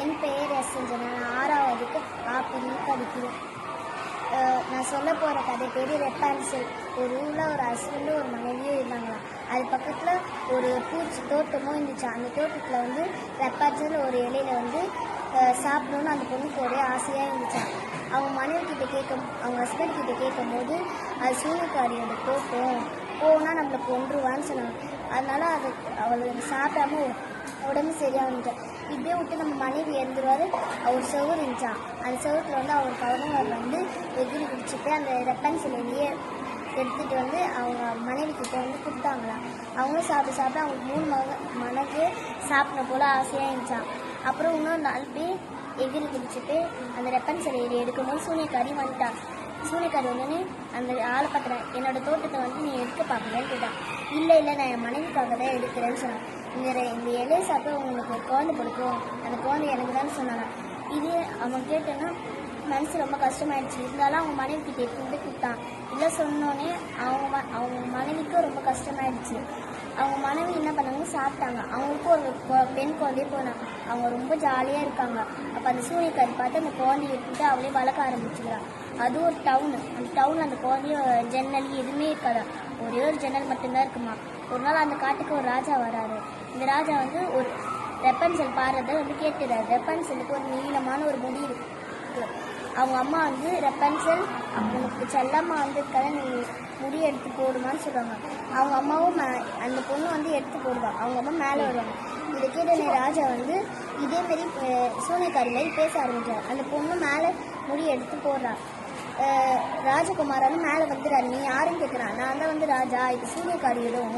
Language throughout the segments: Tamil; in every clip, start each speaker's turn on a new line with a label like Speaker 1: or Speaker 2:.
Speaker 1: என் பெயர் எஸ் செஞ்சனா நான் ஆறாவதுக்கு ஆப்பிள் படிக்கிறேன். நான் சொல்ல போகிற கதை பேர் ரெப்பான்சல். ஒரு ஊரில் ஒரு ஹஸ்பண்டும் ஒரு மனைவியும் இருந்தாங்களாம் அது பக்கத்தில் ஒரு பூச்சி தோட்டமும் இருந்துச்சு. அந்த தோட்டத்தில் வந்து ரெப்பான்சல் ஒரு இலையில வந்து சாப்பிடணும்னு அந்த பொண்ணுக்கு ஒரே ஆசையாக இருந்துச்சான் அவங்க மனைவி கிட்ட கேட்கும் அவங்க ஹஸ்பண்ட் கிட்ட கேட்கும்போது அது சூனியக்காரியோட தோட்டம் போனால் நம்மளை கொன்றுவான்னு சொன்னாங்க. அதனால் அது அவளுக்கு சாப்பிடாம உடம்பு சரியாக இப்படியே விட்டு நம்ம மனைவி இறந்துருவார். அவர் செவர் இருந்துச்சான் அந்த செவத்தில் வந்து அவர் கவர்னர் வந்து எதிரி குடிச்சிட்டு அந்த ரெப்பன்சிலேயே எடுத்துகிட்டு வந்து அவங்க மனைவி கிட்ட வந்து கொடுத்தாங்களாம். அவங்களும் சாப்பிட்டு சாப்பிட்டு அவங்களுக்கு மூணு மக மனக்கு சாப்பிட போல ஆசையாக இருந்துச்சான் அப்புறம் இன்னொரு நாள் போய் எகிரி குடிச்சிட்டு அந்த ரெப்பன் சிலையை எடுக்கும்போது சூனியக்காரி வந்துட்டான் சூனியக்காரி வந்தோடனே அந்த ஆளை பார்த்துறேன் என்னோட தோட்டத்தை வந்து நீ எடுக்க பார்க்கலன்னு கேட்டான் இல்லை இல்லை நான் என் மனைவிக்காக தான் எடுக்கிறேன்னு சொன்னான். இந்த இந்த இலையை சாப்பிட்டா உங்களுக்கு குழந்தை பிடிக்கும். அந்த குழந்தை எனக்கு தான் சொன்னாங்க. இது அவன் கேட்டேன்னா மனசு ரொம்ப கஷ்டமாயிடுச்சு. இருந்தாலும் அவங்க மனைவி கிட்டே எடுத்து கொடுத்தான். இல்லை சொன்னோன்னே அவங்க ம- அவங்க மனைவிக்கும் ரொம்ப கஷ்டமாயிடுச்சு. அவங்க மனைவி என்ன பண்ணாங்க? சாப்பிட்டாங்க. அவங்களுக்கும் ஒரு கொ- பெண் குழந்தையே போனாங்க. அவங்க ரொம்ப ஜாலியாக இருக்காங்க. அப்போ அந்த சூரியக்காரி பார்த்து அந்த குழந்தைய எடுத்துட்டு அவளே வளர்க்க ஆரம்பிச்சுக்கிறான் அது ஒரு டவுனு அந்த டவுனில் அந்த குழந்தைய ஜன்னல் எதுவுமே இருக்காதான் ஒரே ஒரு ஜன்னல் மட்டும்தான் இருக்குமா? ஒரு நாள் அந்த காட்டுக்கு ஒரு ராஜா வராரு. இந்த ராஜா வந்து ஒரு ரெப்பன்சல் பாடுறத வந்து கேட்டுறாரு ரெப்பன்சலுக்கு ஒரு நீளமான ஒரு முடி இருக்கு. அவங்க அம்மா வந்து ரெப்பன்சல் அவங்களுக்கு செல்லம்மா வந்து நீ முடி எடுத்து போடுமான்னு சொல்லுவாங்க அவங்க அம்மாவும் மே- அந்த பொண்ணு வந்து எடுத்து போடுவாங்க அவங்க அம்மா மேலே வருவாங்க. இதை கேட்ட ராஜா வந்து இதேமாரி சூனியக்காரி மாதிரி பேச ஆரம்பிச்சார் அந்த பொண்ணு மேலே முடி எடுத்து போடுறான் அஹ் மேலே வந்துடுறாரு நீ யாருன்னு கேட்குறான் நான் தான் வந்து ராஜா இது சூரியக்காரி இடம்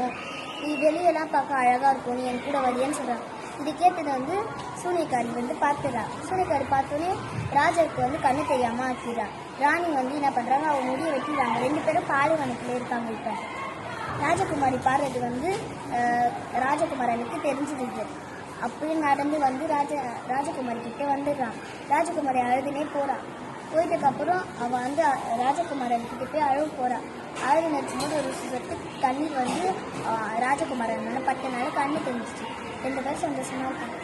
Speaker 1: நீ வெளியெல்லாம் பார்க்க அழகாக இருக்கும் நீ என் கூட வழியான்னு சொல்கிறான் இது கேட்டது வந்து சூனியக்காரி வந்து பார்த்துறா. சூனியக்காரி பார்த்தோன்னே ராஜாவுக்கு வந்து கண்ணு தெரியாமல் ஆக்கிடுறா ராணி வந்து என்ன பண்ணுறாங்க அவங்க முடியை வெட்டிடுறாங்க. ரெண்டு பேரும் பாலைவனத்தில் இருக்காங்க இப்போ. ராஜகுமாரி பாடுறது வந்து ராஜகுமாரனுக்கு தெரிஞ்சிருக்கு அப்படியே நடந்து வந்து ராஜ ராஜகுமாரி கிட்டே வந்துடுறான் ராஜகுமாரி அழுதுனே போகிறான் போயிட்டதுக்கு அப்புறம் அவன் வந்து ராஜகுமாரன் கிட்ட போய் அழுவ போறான் அழகு நினைச்சும் போது ஒரு சொட்டு தண்ணீர் வந்து ராஜகுமாரன் மேலே பட்டனால கண்ணு தெரிஞ்சிச்சு ரெண்டு பேரும் சந்தோஷமா இருக்காங்க.